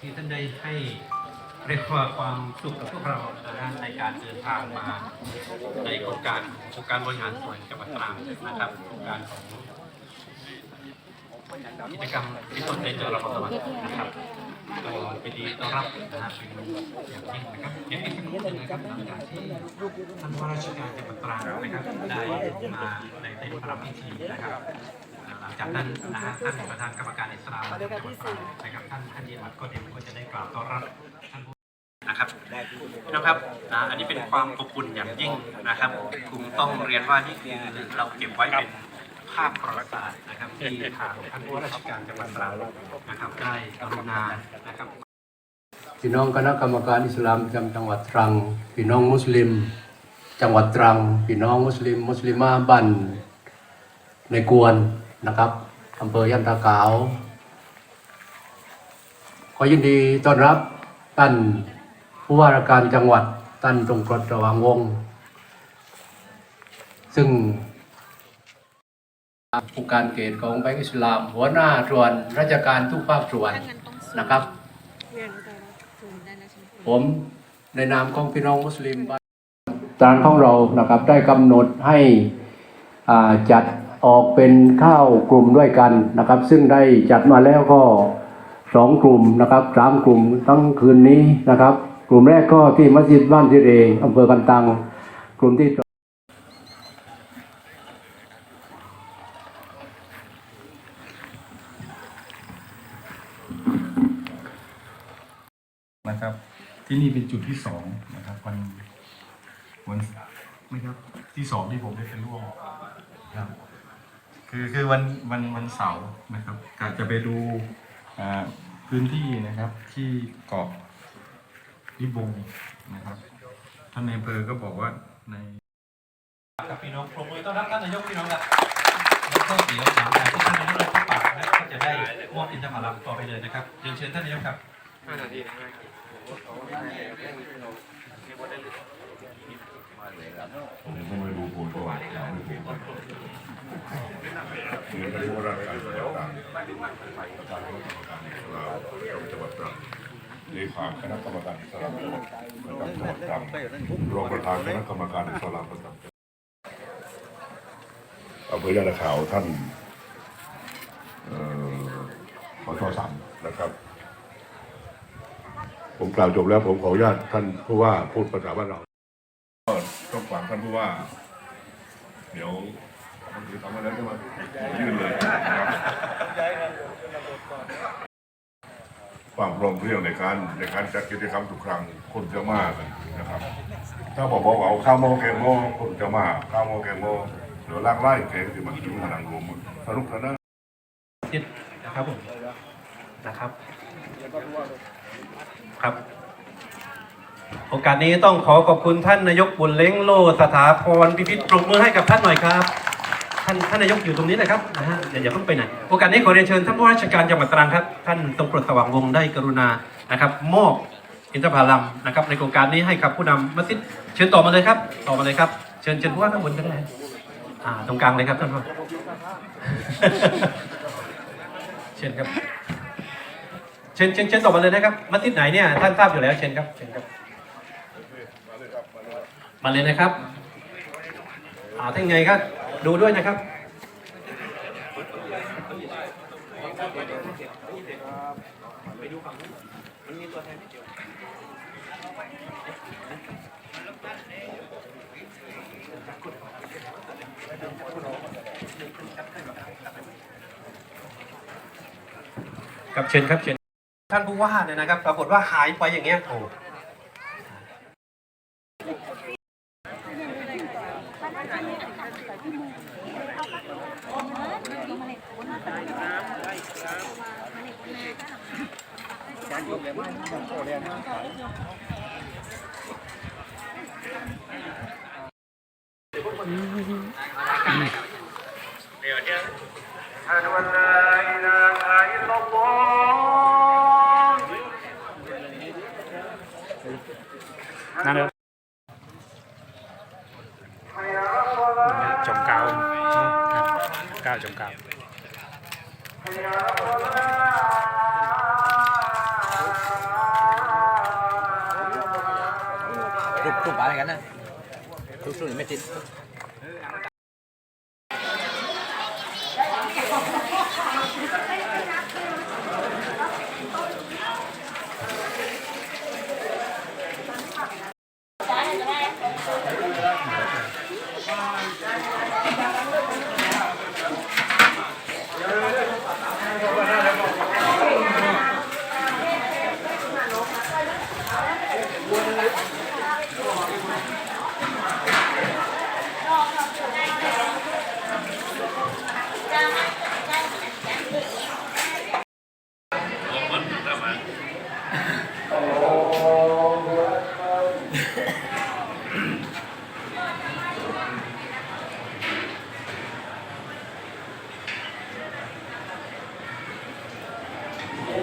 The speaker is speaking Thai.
ที่ท่านได้ให้เรียกว่าความสุขกับพวกเรานะฮะในการเดินทางมาในโครงการโครงการบริหารส่วนจังหวัดตรังนะครับโครงการของกิจกรรมที่ตนในจังหวัดตรังนะครับก็เป็นดีต้อนรับนะฮะเป็นอย่างยิ่งนะครับเดี๋ยวอีกสักครู่นึงนะครับหลังจากที่ท่านว่าราชการจังหวัดตรังนะครับได้มาในในพระพิธีนะครับ หลังจากนั้นนะฮะท่านประธานกรรมการอิสลามนะครับท่านท่านเยมัดก็เดมก็จะได้กล่าวต้อนรับท่านผู้นะครับพี่น้องครับนะอันนี้เป็นความอบอุ่นอย่างยิ่งนะครับคุณต้องเรียนว่านี่คือเราเก็บไว้เป็นภาพประวัติศาสตร์นะครับที่ทางท่านผู้ว่าราชการจังหวัดตรังนะครับได้กรุณานะครับพี่น้องคณะกรรมการอิสลามจำจังหวัดตรัง พี่น้องมุสลิม จังหวัดตรัง พี่น้องมุสลิม มุสลิมาบ้านในกวน นะครับอำเภอยันตากาว ขอยินดีต้อนรับท่านผู้ว่าราชการจังหวัดท่านตรงกรดระหว่างวงศ์ซึ่งผู้การเกตของแบงก์อิสลาม หัวหน้าส่วนราชการทุกภาคส่วนนะครับ ผมในนามของพี่น้องมุสลิมบ้านจานของเรานะครับได้กำหนดให้อ่าจัด ออกเป็นข้าวกลุ่มด้วยกันนะครับ ซึ่งได้จัดมาแล้วก็สองกลุ่มนะครับสามกลุ่มทั้งคืนนี้นะครับ กลุ่มแรกก็ที่มัสยิดบ้านที่เองอำเภอกันตัง กลุ่มที่นะครับ ที่นี่เป็นจุดที่สองนะครับวันวันไม่ครับที่สองที่ผมได้เป็นร่วมครับ คือคือวันวันวันเสาร์นะครับกะจะไปดูอ่าพื้นที่นะครับที่เกาะลิบงนะครับท่านในอำเภอก็บอกว่าใน กับพี่น้องปรบมือต้อนรับท่านนายกพี่น้องครับแล้วก็เดี๋ยวหลังจากที่ท่านนายกได้พบปะแล้วก็จะได้มอบอินทผลัมต่อไปเลยนะครับเรียนเชิญท่านนายกครับ ผมก็ไม่รู้ผลประวัติเราไม่รู้คือไม่รู้ว่าราชการจังหวัดตรังจังหวัดตรังเลขาคณะกรรมการอิสลามจังหวัดประจำจังหวัดตรังรองประธานคณะกรรมการอิสลามประจำอำเภอยะลาขาวท่านขอชอสามนะครับ ผมกล่าวจบแล้วผมขออนุญาตท่านผู้ว่าพูดภาษาบ้านเราากท่านผู้ว่า เดี๋ยวมันจะทำมาแล้วใช่ไหมยื่นเลยนะครับความพร้อมเพรียงในการในการจัดกิจกรรมทุกครั้งคนจะมากนะครับ ถ้าบอกบอกเอาข้าวโมอแกงโมคนจะมากข้าวโมอแกงโมเดี๋ยวลากไล่แกงที่มันอยู่ขนาดรวมสนุกสนานทิศนะครับผมนะครับครับ โอกาสนี้ต้องขอขอบคุณท่านนายกบุญเล้งโลสถาพรพิพิธปรบมือให้กับท่านหน่อยครับ ท่านท่านนายกอยู่ตรงนี้เลยครับนะฮะอย่าอย่าเพิ่งไปไหนโอกาสนี้ขอเรียนเชิญท่านผู้ว่าราชการจังหวัดตรังครับ ท่านทรงโปรดสว่างวงศ์ได้กรุณานะครับมอบอินทผลัมนะครับ ในโครงการนี้ให้กับผู้นำมัสยิดเชิญต่อมาเลยครับ ต่อมาเลยครับเชิญเชิญผู้ว่าข้างบนก็ได้อ่าตรงกลางเลยครับท่านผู้ว่า เชิญครับ เชิญเชิญเชิญต่อมาเลยนะครับมัสยิดไหนเนี่ยท่านทราบอยู่แล้วเชิญครับเชิญครับ มาเลยนะครับอ่าถ้าไงครับดูด้วยนะครับครับเชิญครับเชิญท่านผู้ว่าเนี่ยนะครับ ปรากฏว่าหายไปอย่างเงี้ยโอ้ นั่นเลย เก้าจงกทุบทุบอะไรกันนะทุกทุบไม่ติด